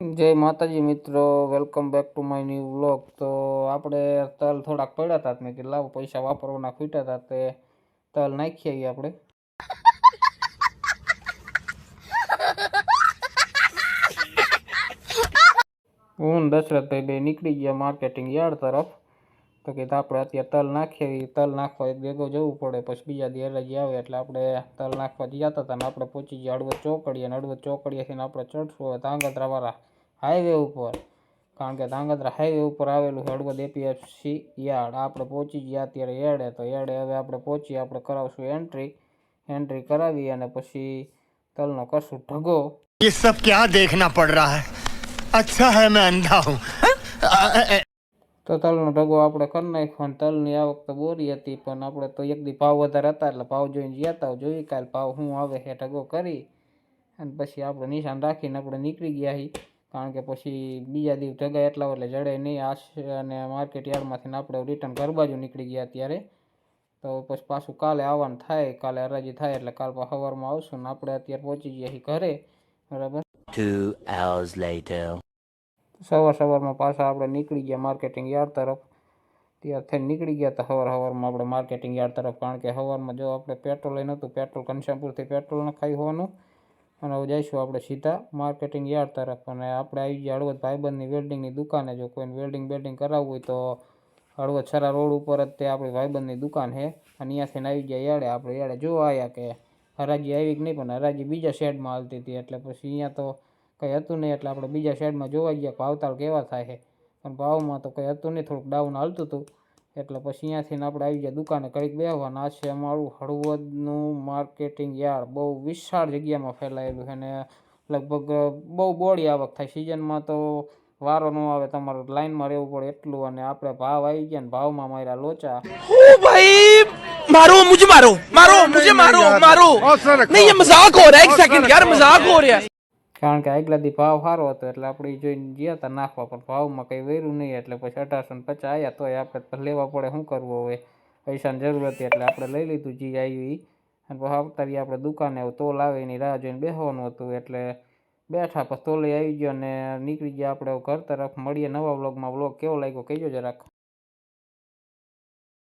જય માતાજી મિત્રો welcome back to my new vlog તો આપણે તલ થોડાક પડ્યા હતા મેં કીધું લાવો પૈસા વાપરવાના ખૂટ્યા હતા તે તલ નાખી આવીએ આપણે. હું દશરથભાઈ બે નીકળી ગયા માર્કેટિંગ યાર્ડ તરફ. તો કીધું આપણે અત્યારે તલ નાખી આવીએ તલ નાખવા એક ભેગો જવું પડે પછી બીજા દી હરાજી આવે એટલે આપણે તલ નાખવા જતા હતા ને આપણે પહોંચી ગયા હળવદ ચોકડીએ અને હળવદ ચોકડીએથી આપણે ચડશું હવે ધાંગધ્રાવાળા હાઈવે ઉપર કારણ કે ધાંગધ્રા હાઈવે ઉપર આવેલું છે હળવદ એપીએફસી યાર્ડ આપણે પહોંચી ગયા અત્યારે યાર્ડે તો યાર્ડે હવે આપણે પહોંચી આપણે કરાવશું એન્ટ્રી એન્ટ્રી કરાવી અને પછી તલનો કરશું ઢગો ये सब क्या देखना पड़ रहा है अच्छा है मैं अंधा हूँ તો તલનો ઢગો આપણે કરી નાખ્યો તલની આવક તો બોરી હતી, પણ આપણે તો એક દી ભાવ વધારે હતા એટલે ભાવ જોઈને ગયા હતા જોઈ કાલ ભાવ શું આવે છે ઢગો કરી. અને પછી આપણે નિશાન રાખીને આપણે નીકળી ગયા છીએ. કારણ કે પછી બીજા દિવસ ઢગા એટલા એટલે જડે નહીં. આશ અને માર્કેટ યાર્ડમાંથી આપણે રિટર્ન ઘર બાજુ નીકળી ગયા ત્યારે. તો પછી પાછું કાલે આવવાનું થાય, કાલે હરાજી થાય એટલે કાલ સવારમાં આવશું ને આપણે અત્યારે પહોંચી ગયા ઘરે. બરાબર? Hours later. સવાર સવારમાં પાછા આપણે નીકળી ગયા માર્કેટિંગ યાર્ડ તરફ. ત્યાર થઈને નીકળી ગયા હતા સવાર સવારમાં આપણે માર્કેટિંગ યાર્ડ તરફ, કારણ કે સવારમાં જો આપણે પેટ્રોલ લઈને હતું પેટ્રોલ ઘનશ્યામપુરથી પેટ્રોલ નખાઈ હોવાનું. અને હવે જઈશું આપણે સીધા માર્કેટિંગ યાર્ડ તરફ. અને આપણે આવી ગયા હળવદ ભાઈબંધની વેલ્ડિંગની દુકાને. જો કોઈને વેલ્ડિંગ બેલ્ડિંગ કરાવવું હોય તો હળવદ સરા રોડ ઉપર જ તે આપણી ભાઈબંધની દુકાન છે. અને અહીંયાથી આવી ગયા યાડે આપણે યાડે જોવા આવ્યા કે હરાજી આવી કે નહીં, પણ હરાજી બીજા શેડમાં હાલતી હતી. એટલે પછી અહીંયા તો કંઈ હતું નહીં એટલે આપણે બીજા શેડમાં જોવા ગયા ભાવતાલ કેવા થાય છે. પણ ભાવમાં તો કંઈ હતું નહીં થોડુંક ડાઉન હાલતું હતું. એટલે પછી અહીંયાથી આપણે આવી ગયા દુકાને કડીક બેહવાના. આ છે અમારું હળવદનું માર્કેટિંગ યાર્ડ. બહુ વિશાળ જગ્યામાં ફેલાયેલું છે ને લગભગ બહુ બોળી આવક થાય. સિઝનમાં તો વારો નો આવે તમારે લાઈનમાં રહેવું પડે એટલું. અને આપણે ભાવ આવી ગયા ને ભાવમાં મારા લોચા. ભાઈ મારો મુજે મારો મારો મુજે મારો મારો. નહીં મજાક હો રહા એક સેકન્ડ યાર મજાક હો રહા કારણ કે આગલા દી ભાવ સારો હતો એટલે આપણે જોઈને ગયા હતા નાખવા, પણ ભાવમાં કંઈ વેર્યું નહીં એટલે પછી અઢારસો ને પચાસ આવ્યા તોય આપણે લેવા પડે શું કરવું હવે? પૈસાની જરૂર હતી એટલે આપણે લઈ લીધું જે આવ્યું એ અને પછી આવતારી આપણે દુકાને તોલ આવે એની રાહ જોઈને બેસવાનું હતું એટલે બેઠા પછી તોલે આવી ગયો અને નીકળી ગયા. આપણે ઘર તરફ મળીએ નવા બ્લોગમાં બ્લોગ કેવો લાગ્યો કહેજો જરાક.